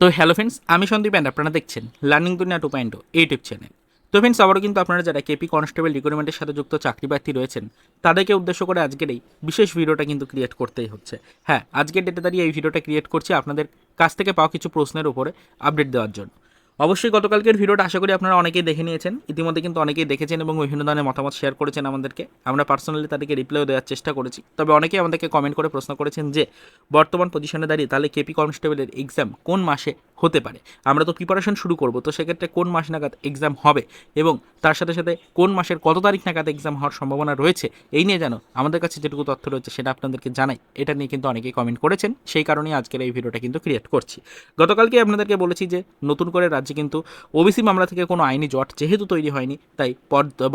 তো hello friends, আমি Sandeep and আপনারা দেখছেন learning Duniya two point YouTube channel তো ফ্রেন্ডস, আবারও কিন্তু আপনারা যারা কেপি কনস্টেবল রিক্রুটমেন্টের সাথে যুক্ত চাকরি প্রার্থী রয়েছেন, তাদেরকে উদ্দেশ্য করে আজকের এই বিশেষ ভিডিওটা কিন্তু ক্রিয়েট করতেই হচ্ছে। হ্যাঁ আজকের ডেটে দাঁড়িয়ে এই ভিডিওটা ক্রিয়েট করছি আপনাদের কাছ থেকে পাওয়া কিছু প্রশ্নের উপরে আপডেট দেওয়ার জন্য। অবশ্যই গতকালকের ভিডিওটা আশা করি আপনারা অনেকেই দেখে নিয়েছেন। ইতিমধ্যে কিন্তু অনেকেই দেখেছেন এবং বিভিন্ন ধরনের মতামত শেয়ার করেছেন আমাদেরকে। আমরা পার্সোনালি তাদেরকে রিপ্লাইও দেওয়ার চেষ্টা করেছি। তবে অনেকেই আমাদেরকে কমেন্ট করে প্রশ্ন করেছেন যে, বর্তমান পজিশনে দাঁড়িয়ে তাহলে কেপি কনস্টেবলের এক্সাম কোন মাসে হতে পারে? আমরা তো প্রিপারেশন শুরু করব, তো সেক্ষেত্রে কোন মাস নাগাদ এক্সাম হবে? এবং তার সাথে সাথে কোন মাসের কত তারিখ নাগাদ এক্সাম হওয়ার সম্ভাবনা রয়েছে? এই নিয়ে যেন আমাদের কাছে যেটুকু তথ্য রয়েছে সেটা আপনাদেরকে জানাই। এটা নিয়ে কিন্তু অনেকেই কমেন্ট করেছেন। সেই কারণেই আজকের এই ভিডিওটা কিন্তু ক্রিয়েট করছি। গতকালকে আপনাদেরকে বলেছি যে, নতুন করে রাজ্যে কিন্তু ওবিসি মামলা থেকে কোনো আইনি জট যেহেতু তৈরি হয়নি, তাই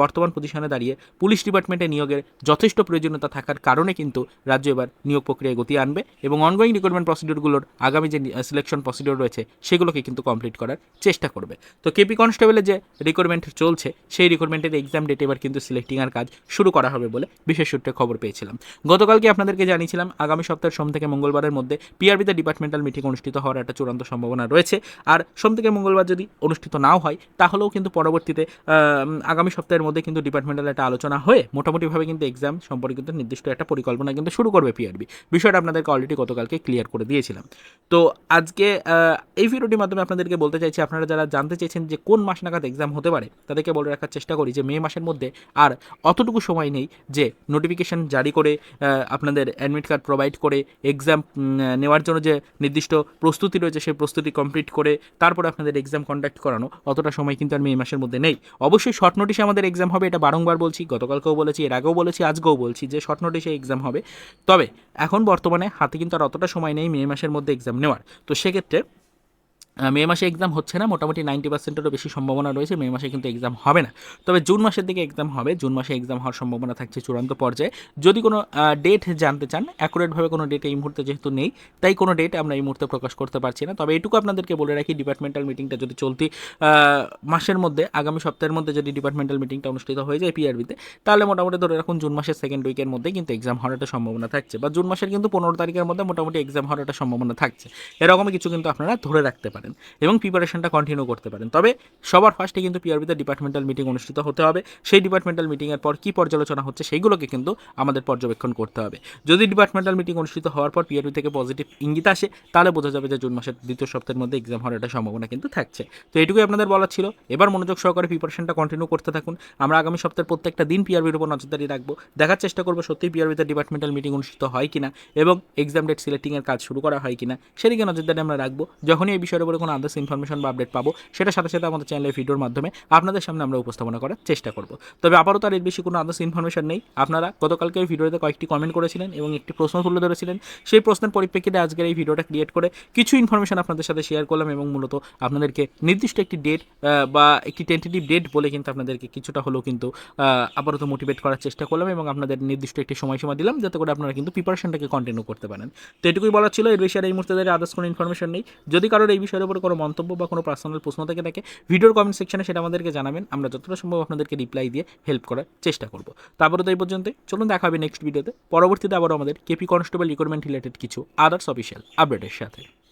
বর্তমান পজিশনে দাঁড়িয়ে পুলিশ ডিপার্টমেন্টে নিয়োগের যথেষ্ট প্রয়োজনীয়তা থাকার কারণে কিন্তু রাজ্য এবার নিয়োগ প্রক্রিয়ায় গতি আনবে এবং অনগোয়িং রিক্রুটমেন্ট প্রসিডিউরগুলোর আগামী যে সিলেকশন প্রসিডিউর রয়েছে, সেগুলোকে কিন্তু কমপ্লিট করার চেষ্টা করবে। তো কেপি কনস্টেবলের যে রিক্রুটমেন্ট চলছে, সেই রিক্রুটমেন্টের এক্সাম ডেট এবার কিন্তু সিলেক্টিংয়ের কাজ শুরু করা হবে বলে বিশেষ সূত্রে খবর পেয়েছিলাম। গতকালকে আপনাদেরকে জানিয়েছিলাম, আগামী সপ্তাহের সোম থেকে মঙ্গলবারের মধ্যে পিআরবিতে ডিপার্টমেন্টাল মিটিং অনুষ্ঠিত হওয়ার একটা চূড়ান্ত সম্ভাবনা রয়েছে। আর সোম থেকে মঙ্গলবার যদি অনুষ্ঠিত নাও হয়, তাহলেও কিন্তু পরবর্তীতে আগামী সপ্তাহের মধ্যে কিন্তু ডিপার্টমেন্টাল একটা আলোচনা হয়ে মোটামুটিভাবে কিন্তু এক্সাম সম্পর্কিত নির্দিষ্ট একটা পরিকল্পনা কিন্তু শুরু করবে পিআরবি বিষয়টা আপনাদেরকে অলরেডি গতকালকে ক্লিয়ার করে দিয়েছিলাম। তো আজকে এই ভিডিওটির মাধ্যমে আপনাদেরকে বলতে চাইছি, আপনারা যারা জানতে চেয়েছেন যে কোন মাস নাগাদ এক্সাম হতে পারে, তাদেরকে বলে রাখার চেষ্টা করি যে মে মাসের মধ্যে আর অতটুকু সময় নেই যে নোটিফিকেশন জারি করে আপনাদের অ্যাডমিট কার্ড প্রোভাইড করে এক্সাম নেওয়ার জন্য যে নির্দিষ্ট প্রস্তুতি রয়েছে, সেই প্রস্তুতি কমপ্লিট করে, তারপরে আপনাদের এক্সাম কন্ডাক্ট করানো, অতটা সময় কিন্তু আর মে মাসের মধ্যে নেই। অবশ্যই শর্ট নোটিশে আমাদের এক্সাম হবে, এটা বারংবার বলছি, গতকালকেও বলেছি, এর আগেও বলেছি, আজকেও বলছি যে শর্ট নোটিশে এক্সাম হবে। তবে, এখন বর্তমানে হাতে কিন্তু আর অতটা সময় নেই মে মাসের মধ্যে এক্সাম নেওয়ার। তো সেক্ষেত্রে মে মাসে এক্সাম হচ্ছে না, মোটামুটি নাইনটি পার্সেন্টেরও বেশি সম্ভাবনা রয়েছে, মে মাসে কিন্তু এক্সাম হবে না। তবে জুন মাসের দিকে এক্সাম হবে, জুন মাসে এক্সাম হওয়ার সম্ভাবনা থাকছে চূড়ান্ত পর্যায়ে। যদি কোনো ডেট জানতে চান অ্যাকুরেটভাবে কোনো ডেট এই মুহূর্তে যেহেতু নেই, তাই কোনো ডেট আমরা এই মুহূর্তে প্রকাশ করতে পারছি না। তবে এটুকু আপনাদেরকে বলে রাখি ডিপার্টমেন্টাল মিটিংটা যদি চলতি মাসের মধ্যে, আগামী সপ্তাহের মধ্যে যদি ডিপার্টমেন্টাল মিটিংটা অনুষ্ঠিত হয়ে যায় পিআরবিতে তাহলে মোটামুটি ধরে রাখুন জুন মাসের সেকেন্ড উইকের মধ্যে কিন্তু এক্সাম হওয়ার একটা সম্ভাবনা থাকছে। বা জুন মাসের কিন্তু পনেরো তারিখের মধ্যে মোটামুটি এক্সাম হওয়ার একটা সম্ভাবনা থাকছে। এরকমই কিছু কিন্তু আপনারা ধরে রাখতে পারেন। এবং প্রিপারেশনটা কন্টিনিউ করতে পারেন। তবে সবার ফার্স্টে কিন্তু পিআরবিতে ডিপার্টমেন্টাল মিটিং অনুষ্ঠিত হতে হবে। সেই ডিপার্টমেন্টাল মিটিংয়ের পর কী পর্যালোচনা হচ্ছে সেইগুলোকে কিন্তু আমাদের পর্যবেক্ষণ করতে হবে। যদি ডিপার্টমেন্টাল মিটিং অনুষ্ঠিত হওয়ার পর পিআরবি থেকে পজিটিভ ইঙ্গিত আসে, তাহলে বোঝা যাবে যে জুন মাসের দ্বিতীয় সপ্তাহের মধ্যে এক্সাম হওয়ার একটা সম্ভাবনা কিন্তু থাকছে। তো এটুকুই আপনাদের বলার ছিল। এবার মনোযোগ সহকারে প্রিপারেশনটা কন্টিনিউ করতে থাকুন। আমরা আগামী সপ্তাহের প্রত্যেকটা দিন পিআরবির উপর নজরদারি রাখব। দেখার চেষ্টা করব সত্যিই পিআরবিতে ডিপার্টমেন্টাল মিটিং অনুষ্ঠিত হয় কিনা এবং এক্সাম ডেট সিলেক্টিংয়ের কাজ শুরু করা হয় কিনা। সেদিকে নজরদারি আমরা রাখব। যখনই এই বিষয়ের উপরে কোনো আদার্স ইনফরমেশন বা আপডেট পাবো সেটা সাথে সাথে আমাদের চ্যানেলের ভিডিওর মাধ্যমে আপনাদের সামনে আমরা উপস্থাপনা করার চেষ্টা করব। তবে আপাতত আর এর বেশি কোনো আদার্স ইনফরমেশন নেই। আপনারা গতকালকে এই ভিডিওতে কয়েকটি কমেন্ট করেছিলেন এবং একটি প্রশ্ন তুলে ধরেছিলেন। সেই প্রশ্নের পরিপ্রেক্ষিতে আজকের এই ভিডিওটা ক্রিয়েট করে কিছু ইনফরমেশন আপনাদের সাথে শেয়ার করলাম এবং মূলত আপনাদেরকে নির্দিষ্ট একটি ডেট বা একটি টেন্টেটিভ ডেট বলে কিন্তু আপনাদেরকে কিছুটা হলেও কিন্তু আপাতত মোটিভেট করার চেষ্টা করলাম এবং আপনাদের নির্দিষ্ট একটি সময়সীমা দিলাম যাতে করে আপনারা কিন্তু প্রিপারেশনটাকে কন্টিনিউ করতে পারেন। তো এটুকুই বলার ছিল। এর বিষয়ে এই মুহূর্তে আদার্স কোনো ইনফরমেশন নেই। যদি কারোর এই বিষয়ের উপর কোনো মন্তব্য বা কোনো পার্সোনাল প্রশ্ন থেকে থাকে, ভিডিওর কমেন্ট সেকশনে সেটা আমাদেরকে জানাবেন। আমরা যতটা সম্ভব আপনাদেরকে রিপ্লাই দিয়ে হেল্প করার চেষ্টা করব। তারপরে তো এই পর্যন্ত চলুন দেখা হবে নেক্সট ভিডিওতে পরবর্তীতে আবার আমাদের কেপি কনস্টেবল রিক্রুটমেন্ট রিলেটেড কিছু আদার্স অফিসিয়াল আপডেটের সাথে।